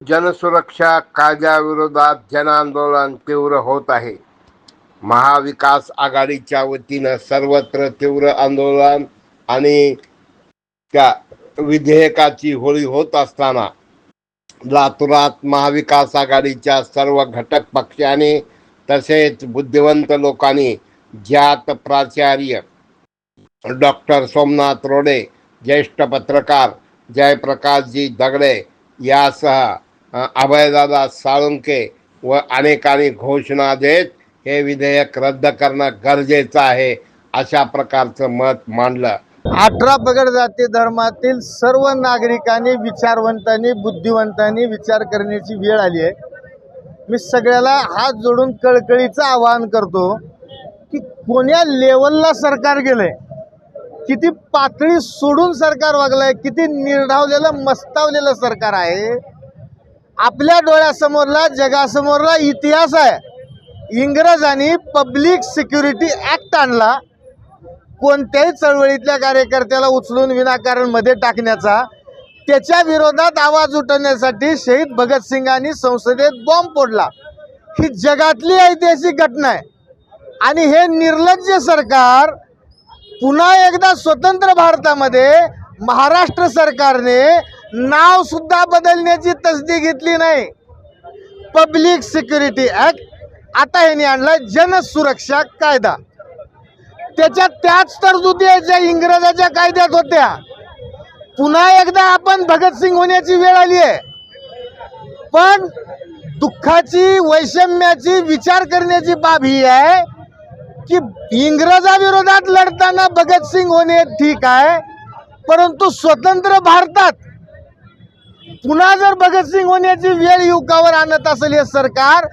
जनसुरक्षा कायद्याविरोधात जनआंदोलन तीव्र होत आहे. महाविकास आघाडीच्या वतीनं सर्वत्र तीव्र आंदोलन आणि त्या विधेयकाची होळी होत असताना लातूरात महाविकास आघाडीच्या सर्व घटक पक्षाने तसेच बुद्धिवंत लोकांनी ज्यात प्राचार्य डॉक्टर सोमनाथ रोडे ज्येष्ठ पत्रकार जयप्रकाशजी दगडे यासह अभयदादा साळुंके व अनेकांनी घोषणा देत हे विधेयक रद्द करणं गरजेचं आहे अशा प्रकारचं मत मांडलं. अठरा पगड जाती धर्मातील सर्व नागरिकांनी विचारवंतांनी बुद्धिवंतांनी विचार करण्याची वेळ आली आहे. मी सगळ्याला हात जोडून कळकळीचं आवाहन करतो की कोण्या लेवलला सरकार गेलंय? किती पातळी सोडून सरकार वागलंय? किती निर्धावलेलं मस्तावलेलं सरकार आहे? आपल्या डोळ्यासमोरला जगासमोरला इतिहास आहे. इंग्रजांनी पब्लिक सिक्युरिटी ॲक्ट आणला. कोणत्याही चळवळीतल्या कार्यकर्त्याला उचलून विनाकारणमध्ये टाकण्याचा. त्याच्या विरोधात आवाज उठवण्यासाठी शहीद भगतसिंगांनी संसदेत बॉम्ब फोडला. ही जगातली ऐतिहासिक घटना आहे. आणि हे निर्लज्ज सरकार पुन्हा एकदा स्वतंत्र भारतामध्ये महाराष्ट्र सरकारने नाव सुद्धा बदलण्याची तसदी घेतली नाही. पब्लिक सिक्युरिटी ऍक्ट आता ह्याने आणला जनसुरक्षा कायदा. त्याच्या त्याच तरतुदी ज्या इंग्रजाच्या कायद्यात होत्या. पुन्हा एकदा आपण भगतसिंग होण्याची वेळ आली आहे. पण दुःखाची वैषम्याची विचार करण्याची बाब ही आहे की इंग्रजाविरोधात लढताना भगतसिंग होणे ठीक आहे परंतु स्वतंत्र भारतात पुन्हा जर भगतसिंग होण्याची वेळ युवकावर आणत असेल हे सरकार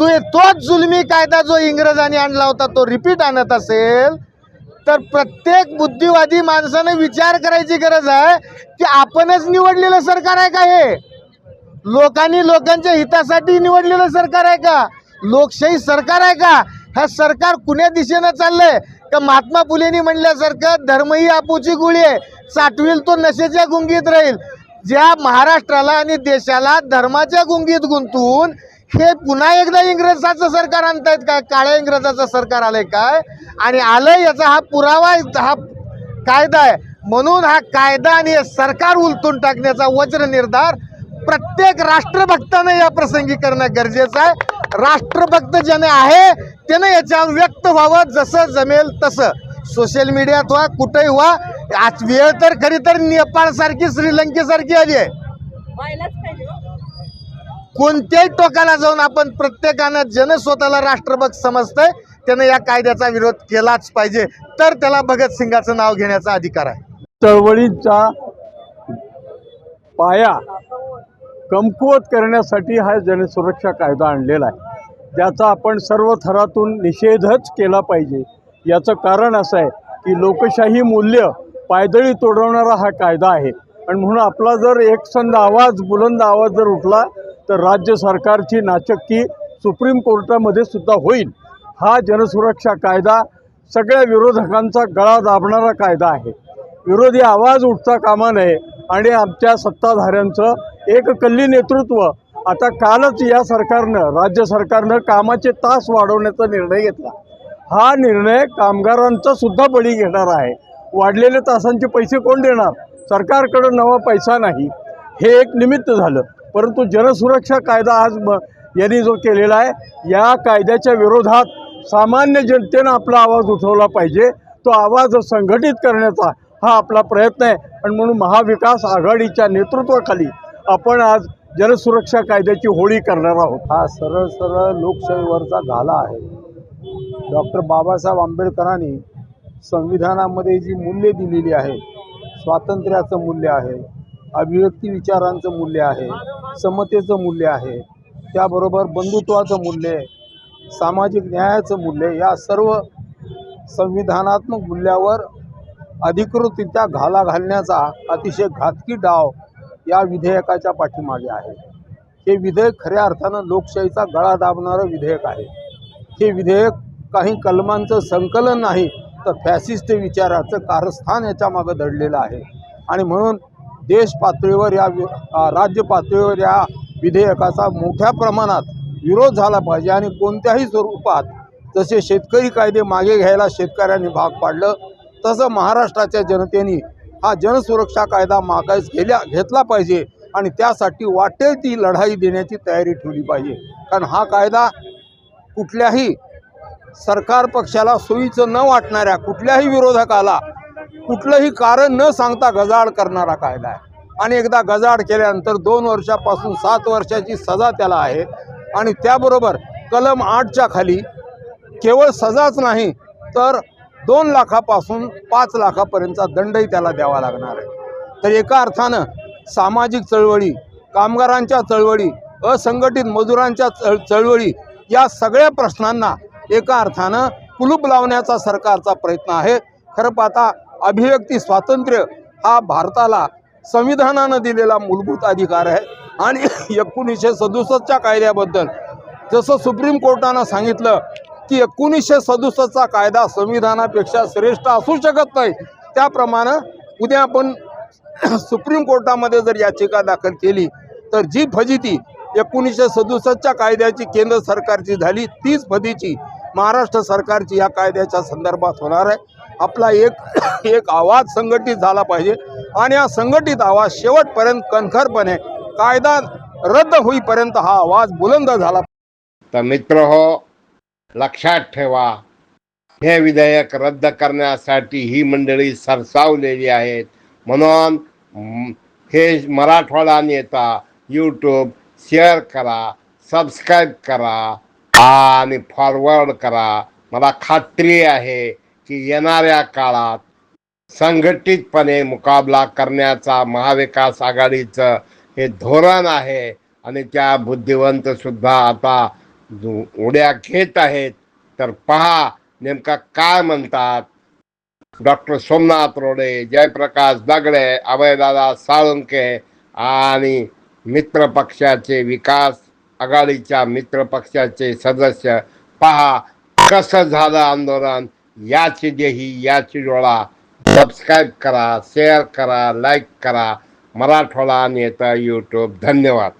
तो तोच जुलमी कायदा जो इंग्रजांनी आणला होता तो रिपीट आणत असेल तर प्रत्येक बुद्धिवादी माणसाने विचार करायची गरज आहे की आपणच निवडलेलं सरकार आहे का हे? लोकांनी लोकांच्या हितासाठी निवडलेलं सरकार आहे का? लोकशाही सरकार आहे का? हा सरकार कुण्या दिशेनं चाललंय? का महात्मा फुलेंनी म्हणल्यासारखं धर्म ही आपूची गुळी आहे साठवील तो नशेच्या गुंगीत राहील. ज्या महाराष्ट्राला आणि देशाला धर्माच्या गुंगीत गुंतून हे पुन्हा एकदा इंग्रजाचं सरकार आणतायत काय? काळ्या इंग्रजाचं सरकार आलंय काय? आणि आलंय याचा हा पुरावा हा कायदा आहे. म्हणून हा कायदा आणि हे सरकार उलटून टाकण्याचा वज्र निर्धार प्रत्येक राष्ट्रभक्तानं या प्रसंगी करणं गरजेचं आहे. राष्ट्रभक्त ज्याने आहे त्यानं याच्यावर व्यक्त व्हावं जसं जमेल तसं. सोशल मीडियात व्हा कुठेही व्हा आज वेळ तर खरी तर नेपाळसारखी श्रीलंकेसारखी आली आहे. हो. कोणत्याही टोकाला जाऊन आपण प्रत्येकानं जन स्वतःला राष्ट्रभक्त समजतंय त्यानं या कायद्याचा विरोध केलाच पाहिजे. तर त्याला भगतसिंगाचं नाव घेण्याचा अधिकार आहे. चळवळीचा पाया कमकुवत करण्यासाठी हा जनसुरक्षा कायदा आणलेला आहे. ज्याचा आपण सर्व थरातून निषेधच केला पाहिजे. याचं कारण असं आहे की लोकशाही मूल्य पायदळी तोडवणारा हा कायदा आहे. आणि म्हणून आपला जर एकसंध आवाज बुलंद आवाज जर उठला तर राज्य सरकारची नाचक्की सुप्रीम कोर्टामध्ये सुद्धा होईल. हा जनसुरक्षा कायदा सगळ्या विरोधकांचा गळा दाबणारा कायदा आहे. विरोधी आवाज उठता कामा नये आणि आमच्या सत्ताधाऱ्यांचं एक कल्ली नेतृत्व आता कालच या सरकारनं राज्य सरकारनं कामाचे तास वाढवण्याचा निर्णय घेतला. हा निर्णय कामगारांचा सुद्धा बळी घेणार आहे. वाढलेले तासांचे पैसे कोण देणार? सरकारकडं नवा पैसा नाही. हे एक निमित्त झालं. परंतु जनसुरक्षा कायदा आज म यांनी जो केलेला आहे या कायद्याच्या विरोधात सामान्य जनतेनं आपला आवाज उठवला पाहिजे. तो आवाज संघटित करण्याचा हा आपला प्रयत्न आहे. आणि म्हणून महाविकास आघाडीच्या नेतृत्वाखाली आपण आज जनसुरक्षा कायद्याची होळी करणार आहोत. हा सरळ सरळ लोकशाहीवरचा घाला आहे. डॉक्टर बाबासाहेब आंबेडकरांनी संविधानामध्ये जी मूल्ये दिलेली आहे स्वातंत्र्याचं मूल्य आहे अभिव्यक्ती विचारांचं मूल्य आहे समतेचं मूल्य आहे त्याबरोबर बंधुत्वाचं मूल्य सामाजिक न्यायाचं मूल्य या सर्व संविधानात्मक मूल्यावर अधिकृतरित्या घाला घालण्याचा अतिशय घातकी डाव या विधेयकाच्या पाठीमागे आहे. हे विधेयक खऱ्या अर्थानं लोकशाहीचा गळा दाबणारं विधेयक आहे. हे विधेयक काही कलमांचं संकलन नाही तर फॅसिस्ट विचाराचं कारस्थान याच्यामागं दडलेलं आहे. आणि म्हणून देश पातळीवर या वि- राज्य पातळीवर या विधेयकाचा मोठ्या प्रमाणात विरोध झाला पाहिजे आणि कोणत्याही स्वरूपात जसे शेतकरी कायदे मागे घ्यायला शेतकऱ्यांनी भाग पाडलं तसं महाराष्ट्राच्या जनतेने हा जनसुरक्षा कायदा मागायच गेल्या घेतला पाहिजे आणि त्यासाठी वाटेल ती लढाई देण्याची तयारी ठेवली पाहिजे. कारण हा कायदा कुठल्याही सरकार पक्षाला सोयीचं न वाटणाऱ्या कुठल्याही विरोधकाला कुठलंही कारण न सांगता गजाड करणारा कायदा आहे. आणि एकदा गजाड केल्यानंतर दोन वर्षापासून सात वर्षाची सजा त्याला आहे. आणि त्याबरोबर कलम आठच्या खाली केवळ सजाच नाही तर दोन लाखापासून पाच लाखापर्यंतचा दंडही त्याला द्यावा लागणार आहे. तर एका अर्थानं सामाजिक चळवळी कामगारांच्या चळवळी असंघटित मजुरांच्या चळ चळवळी या सगळ्या प्रश्नांना एका अर्थानं कुलूप लावण्याचा सरकारचा प्रयत्न आहे. खरं पाहता अभिव्यक्ती स्वातंत्र्य हा भारताला संविधानानं दिलेला मूलभूत अधिकार आहे. आणि एकोणीसशे सदुसष्टच्या कायद्याबद्दल जसं सुप्रीम कोर्टानं सांगितलं की एकोणीसशे सदुसष्टचा कायदा संविधानापेक्षा श्रेष्ठ असू शकत नाही. त्याप्रमाणे उद्या आपण सुप्रीम कोर्टामध्ये जर याचिका दाखल केली तर जी फजिती एकोणीसशे सदुसष्टच्या कायद्याची केंद्र सरकारची झाली तीच फजिती महाराष्ट्र सरकारची या कायद्याच्या संदर्भात होणार आहे. आपला एक एक आवाज संघटित झाला पाहिजे आणि हा संघटित आवाज शेवटपर्यंत कणखरपणे कायदा रद्द होईपर्यंत हा आवाज बुलंद झाला तर मित्र हो लक्षात ठेवा हे विधेयक रद्द करण्यासाठी ही मंडळी सरसावलेली आहेत. म्हणून हे मराठवाडा नेता यूट्यूब शेअर करा सबस्क्राईब करा आणि फॉरवर्ड करा. मला खात्री आहे की येणाऱ्या काळात संघटितपणे मुकाबला करण्याचा महाविकास आघाडीचं हे धोरण आहे. आणि त्या बुद्धिवंत सुद्धा आता उड्या घेत आहेत. तर पहा नेमका काय म्हणतात. डॉक्टर सोमनाथ रोडे जयप्रकाश दगडे अभयदादा साळुंके आणि मित्र पक्षाचे विकास आघाडीच्या मित्र पक्षाचे सदस्य पहा कसं झालं आंदोलन? याची देही याची डोळा. सबस्क्राईब करा शेअर करा लाईक करा. मराठवाडा नेता यूट्यूब धन्यवाद.